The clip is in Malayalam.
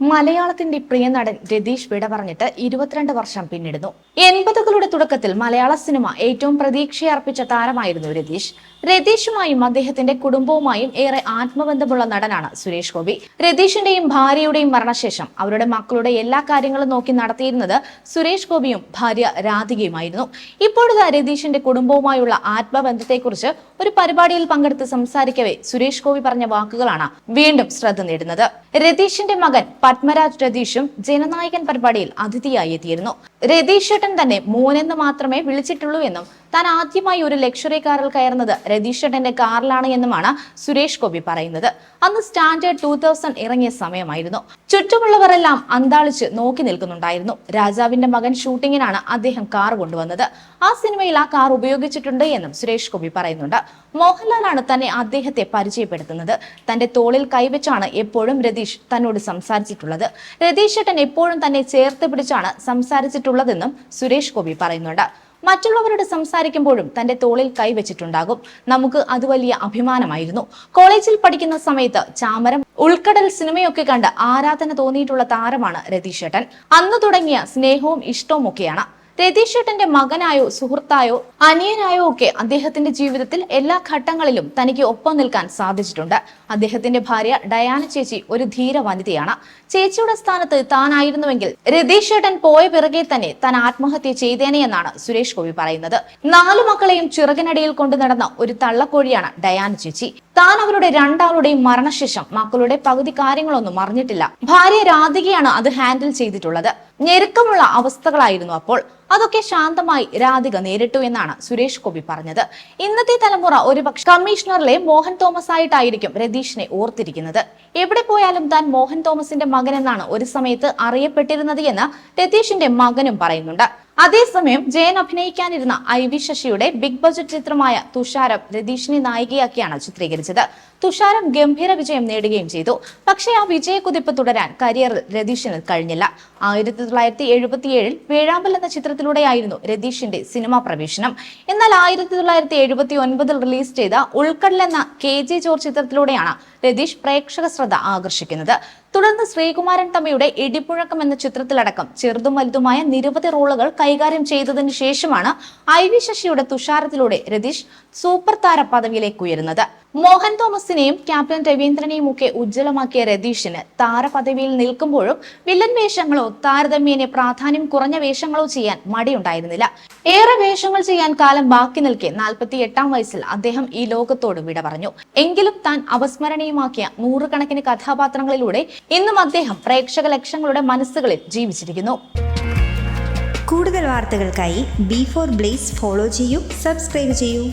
മലയാളത്തിന്റെ പ്രിയ നടൻ രതീഷ് വിട പറഞ്ഞിട്ട് ഇരുപത്തിരണ്ട് വർഷം പിന്നിടുന്നു. എൺപതുകളുടെ തുടക്കത്തിൽ മലയാള സിനിമ ഏറ്റവും പ്രതീക്ഷയർപ്പിച്ച താരമായിരുന്നു രതീഷ്. രതീഷുമായും അദ്ദേഹത്തിന്റെ കുടുംബവുമായും ഏറെ ആത്മബന്ധമുള്ള നടനാണ് സുരേഷ് ഗോപി. രതീഷിന്റെയും ഭാര്യയുടെയും മരണശേഷം അവരുടെ മക്കളുടെ എല്ലാ കാര്യങ്ങളും നോക്കി നടത്തിയിരുന്നത് സുരേഷ് ഗോപിയും ഭാര്യ രാധികയുമായിരുന്നു. ഇപ്പോഴത്തെ രതീഷിന്റെ കുടുംബവുമായുള്ള ആത്മബന്ധത്തെക്കുറിച്ച് ഒരു പരിപാടിയിൽ പങ്കെടുത്ത് സംസാരിക്കവേ സുരേഷ് ഗോപി പറഞ്ഞ വാക്കുകളാണ് വീണ്ടും ശ്രദ്ധ നേടുന്നത്. രതീഷിന്റെ മകൻ പത്മരാജ് രതീഷും ജനനായകൻ പരിപാടിയിൽ അതിഥിയായി എത്തിയിരുന്നു. രതീഷ് ചേട്ടൻ തന്നെ മോനെന്ന് മാത്രമേ വിളിച്ചിട്ടുള്ളൂ എന്നും താൻ ആദ്യമായി ഒരു ലക്ഷറി കാറിൽ കയറുന്നത് രതീഷ് ചേട്ടന്റെ കാറിലാണ് എന്നുമാണ് സുരേഷ് ഗോപി പറയുന്നത്. അന്ന് സ്റ്റാൻഡേർഡ് ടൂ തൗസൻഡ് ഇറങ്ങിയ സമയമായിരുന്നു. ചുറ്റുമുള്ളവരെല്ലാം അന്താളിച്ച് നോക്കി നിൽക്കുന്നുണ്ടായിരുന്നു. രാജാവിന്റെ മകൻ ഷൂട്ടിങ്ങിനാണ് അദ്ദേഹം കാർ കൊണ്ടുവന്നത്. ആ സിനിമയിൽ ആ കാർ ഉപയോഗിച്ചിട്ടുണ്ട് എന്നും സുരേഷ് ഗോപി പറയുന്നുണ്ട്. മോഹൻലാലാണ് തന്നെ അദ്ദേഹത്തെ പരിചയപ്പെടുത്തുന്നത്. തന്റെ തോളിൽ കൈവച്ചാണ് എപ്പോഴും രതീഷ് തന്നോട് സംസാരിച്ചിട്ടുള്ളത് രതീഷ് ചേട്ടൻ എപ്പോഴും തന്നെ ചേർത്ത് പിടിച്ചാണ് സംസാരിച്ചിട്ടുള്ളതെന്നും സുരേഷ് ഗോപി പറയുന്നുണ്ട്. മറ്റുള്ളവരോട് സംസാരിക്കുമ്പോഴും തന്റെ തോളിൽ കൈവച്ചിട്ടുണ്ടാകും. നമുക്ക് അത് വലിയ അഭിമാനമായിരുന്നു. കോളേജിൽ പഠിക്കുന്ന സമയത്ത് ചാമരം ഉൾക്കടൽ സിനിമയൊക്കെ കണ്ട് ആരാധന തോന്നിയിട്ടുള്ള താരമാണ് രതീഷ് ചേട്ടൻ അന്ന് തുടങ്ങിയ സ്നേഹവും ഇഷ്ടവും ഒക്കെയാണ് രതീഷ് ചേട്ടന്റെ മകനായോ സുഹൃത്തായോ അനിയനായോ ഒക്കെ അദ്ദേഹത്തിന്റെ ജീവിതത്തിൽ എല്ലാ ഘട്ടങ്ങളിലും തനിക്ക് ഒപ്പം നിൽക്കാൻ സാധിച്ചിട്ടുണ്ട്. അദ്ദേഹത്തിന്റെ ഭാര്യ ഡയാന ചേച്ചി ഒരു ധീര വനിതയാണ് ചേച്ചിയുടെ സ്ഥാനത്ത് താനായിരുന്നുവെങ്കിൽ രതീഷ് ചേട്ടൻ പോയ പിറകെ തന്നെ താൻ ആത്മഹത്യ ചെയ്തേനെ എന്നാണ് സുരേഷ് ഗോപി പറയുന്നത്. നാലു മക്കളെയും ചിറകിനടിയിൽ കൊണ്ടു നടന്ന ഒരു തള്ളക്കോഴിയാണ് ഡയാന ചേച്ചി. താൻ അവരുടെ രണ്ടാളുടെയും മരണശേഷം മക്കളുടെ പകുതി കാര്യങ്ങളൊന്നും അറിഞ്ഞിട്ടില്ല. ഭാര്യ രാധികയാണ് അത് ഹാൻഡിൽ ചെയ്തിട്ടുള്ളത്. ഞെരുക്കമുള്ള അവസ്ഥകളായിരുന്നു അപ്പോൾ. അതൊക്കെ ശാന്തമായി രാധിക നേരിട്ടു എന്നാണ് സുരേഷ് ഗോപി പറഞ്ഞത്. ഇന്നത്തെ തലമുറ ഒരുപക്ഷെ കമ്മീഷണറിലെ മോഹൻ തോമസ് ആയിട്ടായിരിക്കും രതീഷിനെ ഓർത്തിരിക്കുന്നത്. എവിടെ പോയാലും താൻ മോഹൻ തോമസിന്റെ മകൻ എന്നാണ് ഒരു സമയത്ത് അറിയപ്പെട്ടിരുന്നത് എന്ന് രതീഷിന്റെ മകനും പറയുന്നുണ്ട്. അതേസമയം ജയൻ അഭിനയിക്കാനിരുന്ന ഐ വി ശശിയുടെ ബിഗ് ബജറ്റ് ചിത്രമായ തുഷാരം രതീഷിനെ നായികയാക്കിയാണ് ചിത്രീകരിച്ചത്. തുഷാരം ഗംഭീര വിജയം നേടുകയും ചെയ്തു. പക്ഷേ ആ വിജയക്കുതിപ്പ് തുടരാൻ കരിയറിൽ രതീഷിന് കഴിഞ്ഞില്ല. ആയിരത്തി തൊള്ളായിരത്തി എഴുപത്തിയേഴിൽ വേഴാമ്പൽ എന്ന ചിത്രത്തിലൂടെയായിരുന്നു രതീഷിന്റെ സിനിമാ പ്രവേശനം. എന്നാൽ ആയിരത്തി തൊള്ളായിരത്തി എഴുപത്തി ഒൻപതിൽ റിലീസ് ചെയ്ത ഉൾക്കടൽ എന്ന കെ ജെ ജോർജ് ചിത്രത്തിലൂടെയാണ് രതീഷ് പ്രേക്ഷക ശ്രദ്ധ ആകർഷിക്കുന്നത്. തുടർന്ന് ശ്രീകുമാരൻ തമ്മിയുടെ ഇടിപ്പുഴക്കം എന്ന ചിത്രത്തിലടക്കം ചെറുതും വലുതുമായ നിരവധി റോളുകൾ കൈകാര്യം ചെയ്തതിന് ശേഷമാണ് ഐ വി ശശിയുടെ തുഷാരത്തിലൂടെ രതീഷ് സൂപ്പർ താര പദവിയിലേക്ക് ഉയരുന്നത്. മോഹൻ തോമസിനെയും ക്യാപ്റ്റൻ രവീന്ദ്രനെയും ഒക്കെ ഉജ്ജ്വലമാക്കിയ രതീഷിന് താരപദവിയിൽ നിൽക്കുമ്പോഴും വില്ലൻ വേഷങ്ങളോ താരതമ്യേനെ പ്രാധാന്യം കുറഞ്ഞ വേഷങ്ങളോ ചെയ്യാൻ മടിയുണ്ടായിരുന്നില്ല. ഏറെ വേഷങ്ങൾ ചെയ്യാൻ കാലം ബാക്കി നിൽക്കെ നാൽപ്പത്തി എട്ടാം വയസ്സിൽ അദ്ദേഹം ഈ ലോകത്തോട് വിട പറഞ്ഞു. എങ്കിലും താൻ അവസ്മരണീയമാക്കിയ നൂറുകണക്കിന് കഥാപാത്രങ്ങളിലൂടെ ഇന്നും അദ്ദേഹം പ്രേക്ഷക ലക്ഷങ്ങളുടെ മനസ്സുകളിൽ ജീവിച്ചിരിക്കുന്നു. കൂടുതൽ വാർത്തകൾക്കായി ബി ഫോർ ബ്ലേസ് ഫോളോ ചെയ്യൂ സബ്സ്ക്രൈബ് ചെയ്യൂ.